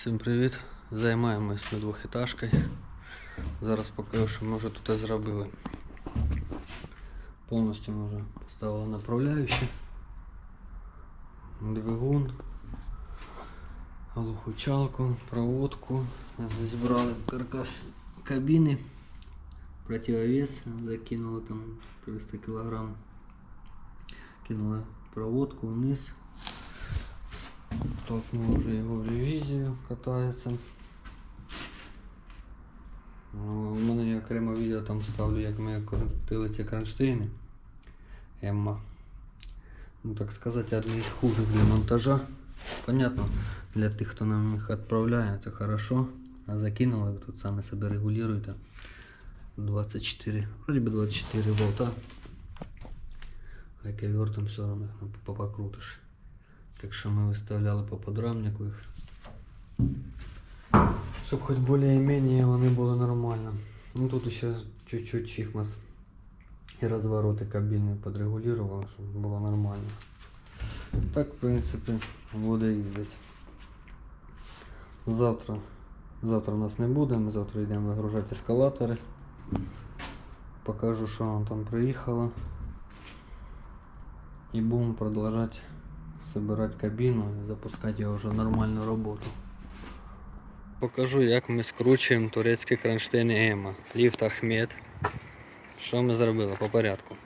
Всім привіт! Займаємось ми двохетажкою. Зараз покажу, що ми вже тут зробили. Повністю ми вже поставили направляючі, двигун, глухочалку, проводку. Зібрали каркас кабіни, противовес, закинули там 300 кг. Кинули проводку вниз. Толкнув вже його в ревізію, катається. Ну, У мене є окремо відео там ставлю, як ми крутили ці кронштейни. Емма. Ну так сказати, одні із хужих для монтажа. Понятно, для тих, хто нам їх відправляє, це хорошо. А закинули, ви тут самі себе регулюєте. 24, вроде бы 24 болта. А ковертом все равно їх не покрутиш. Так що ми виставляли по подрамнику їх. Щоб хоч більш-менш вони були нормально. Ну тут ще чуть-чуть чихмас і розвороти кабіни подрегулював, щоб було нормально. Так, в принципі, буде їздити. Завтра. Завтра у нас не буде, ми завтра йдемо вигружати ескалатори. Покажу, що воно там приїхало. І будемо продовжувати собирать кабіну і запускати його вже нормальну роботу. Покажу, як ми скручуємо турецькі кронштейни Ема. Ліфт Ахмед. Що ми зробили по порядку.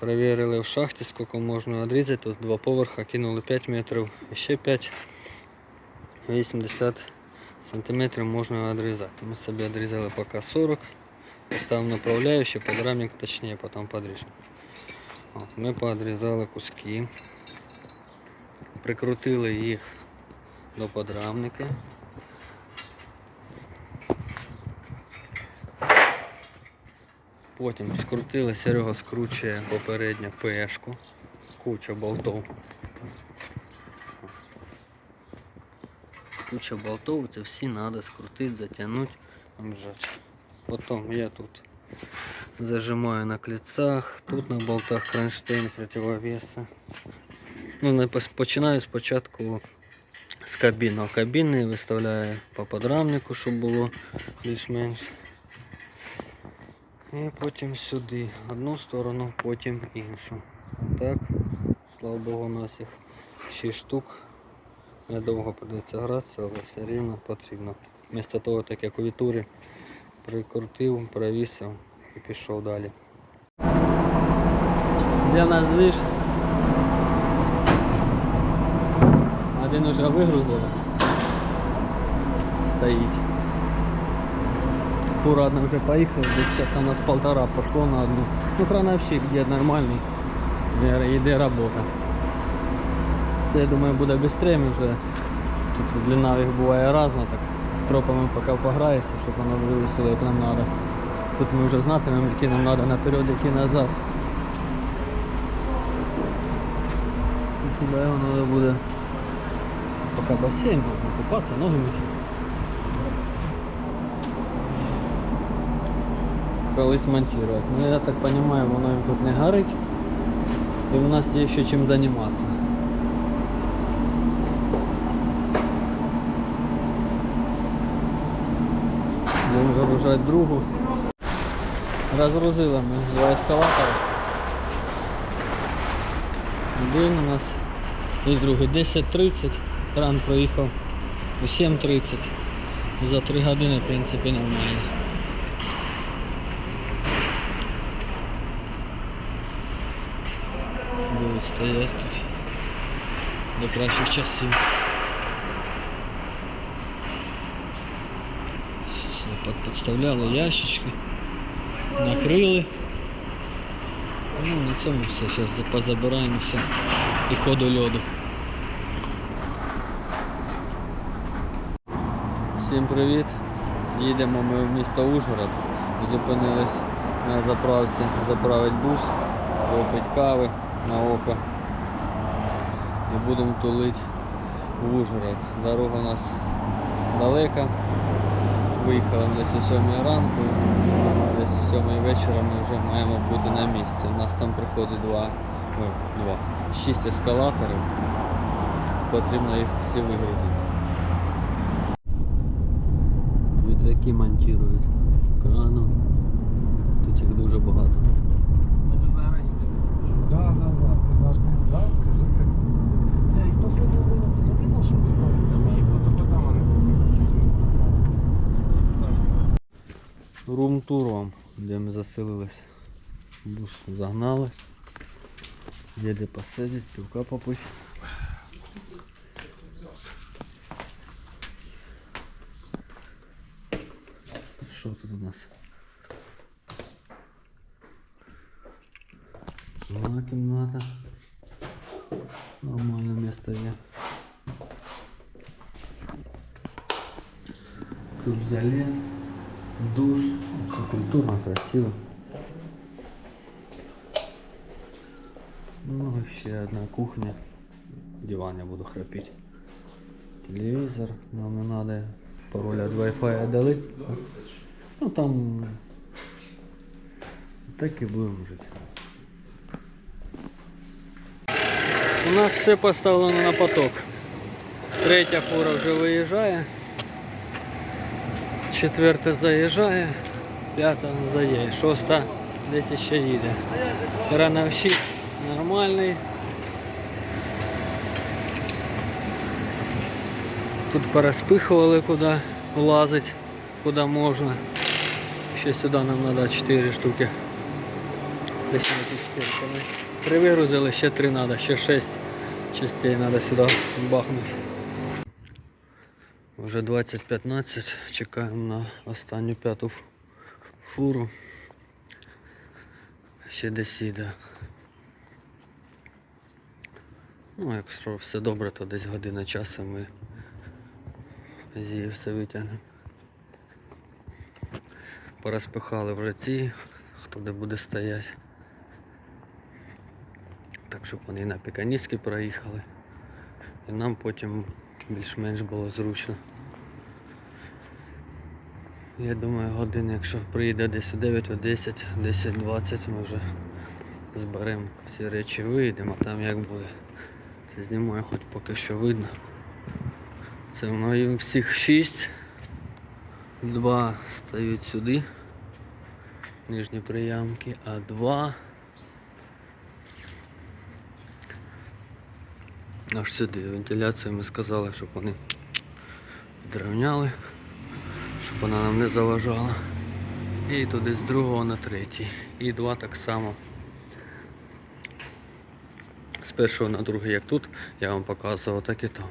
Перевірили в шахті, скільки можна відрізати. Тут два поверха, кинули 5 метрів, і ще 5. 80 сантиметрів можна відрізати. Ми собі відрізали поки 40. Поставив направляючий, подрамник точніше, потім подріжемо. От, Ми подрізали куски, прикрутили їх до подрамника. Потім скрутили, Серега скручує попередньо пешку, куча болтов. Куча болтов, це всі треба скрутити, затягнути, обжати. Потім я тут зажимаю на клецах, тут на болтах кронштейн противовеса. Ну, починаю спочатку з кабіни. Кабіни виставляю по подрамнику, щоб було більш-менш. І потім сюди. Одну сторону, потім іншу. Так, слава Богу, у нас їх 6 штук. Недовго придеться гратися, але все рівно потрібно. Вмісто того, так як у вітурі, прикрутив, провісив і пішов далі. В нас движ? Один уже вигрузили. Стоїть. Фура одна вже поїхала, десь зараз у нас полтора пошло на одну. Ну крановщик є нормальний, де йде робота. Це я думаю буде швидше, вже тут длина їх буває різна, так з тропами поки пограєшся, щоб воно вивісило як нам треба. Тут ми вже знатимемо, які нам треба наперед, які назад. Сюди його треба буде поки басейн, можна купатися, ноги мити. колись монтувати. Ну я так розумію, воно їм тут не горить. І у нас є ще чим займатися. Будемо вигружати другу. Розгрузили ми два ескалатора. Один у нас і другий 10.30. Кран проїхав у 7.30. За 3 години в принципі нормально. будуть стоять тут до кращих часів. Подставляли ящички, накрили. Ну, на цьому все, зараз позабираємо все і ходу льоду. Всім привіт! Їдемо ми в місто Ужгород. Зупинились на заправці заправити бус, випити кави на око. І будемо тулити в Ужгород. Дорога у нас далека. Виїхали десь о 7 ранку, десь о 7 вечора ми вже маємо бути на місці. У нас там приходить два, ой, два, шість ескалаторів. Потрібно їх всі вигрузити. Ветряки монтують. Крану. Тут їх дуже багато. Ніби за границей. Да, да, да. Ты наш не да, скажи как. Не, и в последнее время ты заметил, что стали І ставить? от там вони чуть не Рум-туром, де ми заселились. Бус загнали. Є де посидіти, півка попити. Що тут у нас? Одна кімната. Нормальне місто є. Тут залез, душ, все красиво. Ну и ще одна кухня. Диван я буду храпеть. Телевизор, нам не надо. Пароль от Wi-Fi дали. Ну там так і будемо жити. У нас все поставлено на поток. Третя фура вже виїжджає. Четверта заїжджає, п'ята заїжджає, шоста десь ще їде. Крановщик нормальний. Тут порозпихували куди влазить, куди можна. Ще сюди нам треба 4 штуки. Десь ті 4 ми Привигрузили, ще 3 треба, ще 6 частей треба сюди бахнути. Вже 20.15, чекаємо на останню п'яту фуру. Ще десь їде. Ну, якщо все добре, то десь година часу ми з її все витягнемо. Порозпихали вже ці, хто де буде стояти. Так, щоб вони на піканістки проїхали. І нам потім більш-менш було зручно. Я думаю, годин, якщо приїде десь о 9, о 10, 10-20, ми вже зберемо всі речі, вийдемо, а там як буде. Це знімаю хоч поки що видно. Це мною всіх 6. Два стають сюди, нижні приямки, а два аж сюди. Вентиляцію ми сказали, щоб вони підрівняли, щоб вона нам не заважала. І туди з другого на третій. І два так само. З першого на другий, як тут, я вам показував, так і там.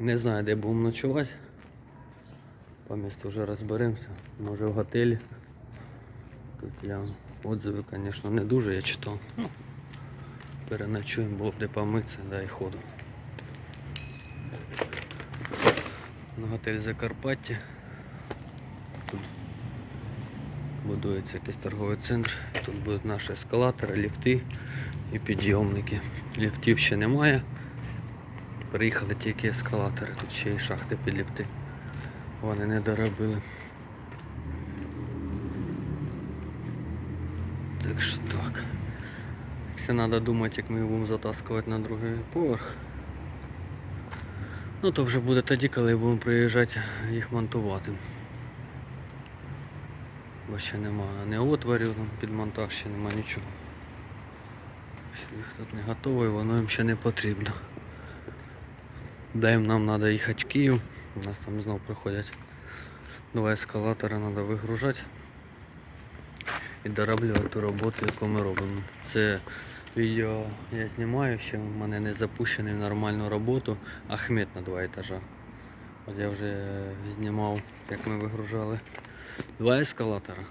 Не знаю, де будемо ночувати. По місту вже розберемося. Може в готелі. Тут я отзиви, звісно, не дуже я читав. Ну, переночуємо, було б де помитися, да і ходу. На готель Закарпаття. Тут будується якийсь торговий центр. Тут будуть наші ескалатори, ліфти і підйомники. Ліфтів ще немає. Приїхали тільки ескалатори, тут ще й шахти під ліфти. Вони не доробили. Так що так. Все треба думати, як ми будемо затаскувати на другий поверх. Ну то вже буде тоді, коли будемо приїжджати їх монтувати. Бо ще немає не отворів під монтаж, ще немає нічого. Їх тут не готово і воно їм ще не потрібно. Даємо нам треба їхати в Київ. У нас там знову приходять два ескалатора, треба вигружати і дороблювати ту роботу, яку ми робимо. Це відео я знімаю, ще в мене не запущений в нормальну роботу. Ахмед на два етажа. От я вже знімав, як ми вигружали два ескалатора.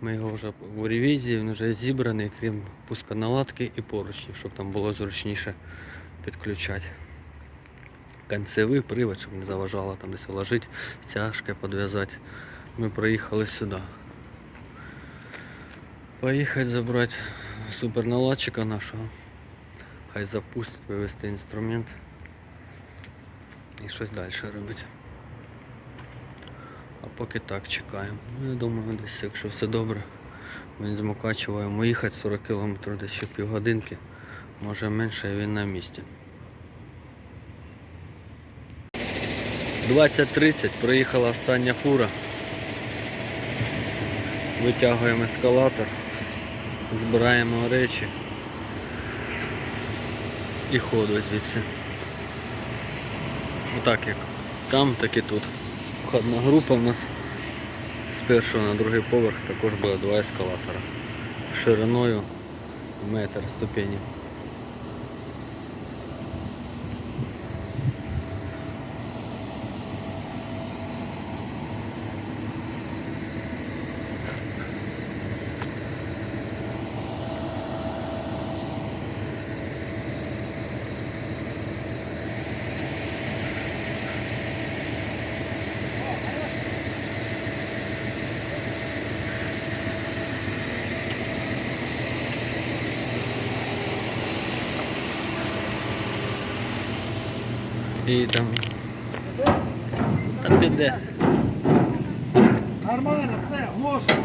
Ми його вже у ревізії, він вже зібраний, крім пусконаладки і поручнів, щоб там було зручніше підключати. Концевий привод, щоб не заважало там десь вложити, стяжки підв'язати. Ми приїхали сюди. Поїхати забрати суперналадчика нашого. Хай запустить, вивести інструмент і щось далі робити. А поки так чекаємо. Ну, я думаю, десь, якщо все добре, він з Мукачева їхати 40 км, десь ще півгодинки, може менше він на місці. 20.30 приїхала остання фура. Витягуємо ескалатор, збираємо речі і ходу звідси. Отак як там, так і тут. Входна група в нас з першого на другий поверх також буде два ескалатора. Шириною метр ступені. І там. Та піде. Нормально, все, глоша.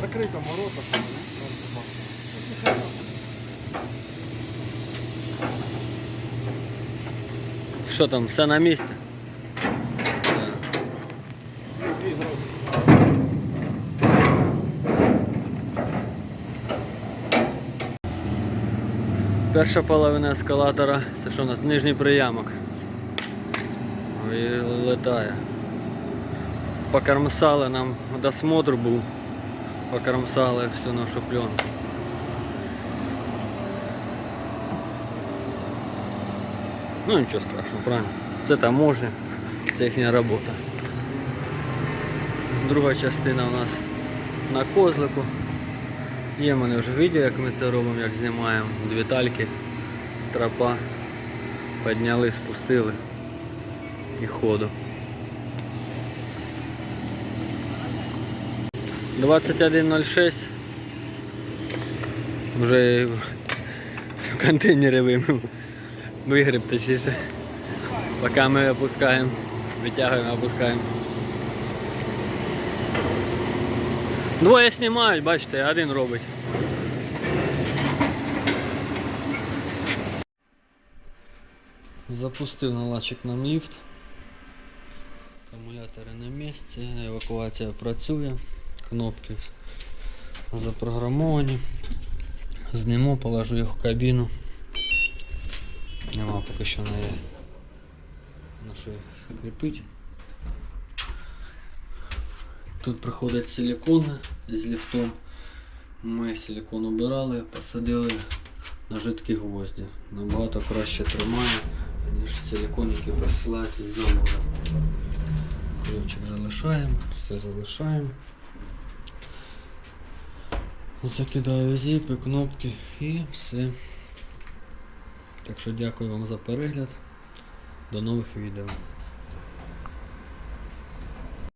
Закрита ворота. Що там, все на місці? Перша половина ескалатора, це що у нас нижній приямок. Летає. Покармсали нам досмотр був. Покармсали всю нашу пленку. Ну нічого страшного, правильно. Це таможня, це їхня робота. Друга частина у нас на козлику. Є мене вже відео, як ми це робимо, як знімаємо. Дві тальки, стропа. Підняли, спустили і ходу. 21.06 Вже в контейнери вимив. Вигріб точніше. Поки ми опускаємо, витягуємо, опускаємо. Двоє знімають, бачите, один робить. Запустив наладчик нам ліфт. Акумулятори на місці, евакуація працює, кнопки запрограмовані. Зніму, положу їх в кабіну. Нема поки що на, на що їх кріпити. Тут приходить силикон з ліфтом. Ми силикон убирали, посадили на жидкі гвозді. Набагато краще тримає, ніж силикон, який присилають із заводу. Ключик залишаємо, все залишаємо. Закидаю зіпи, кнопки і все. Так що дякую вам за перегляд. До нових відео.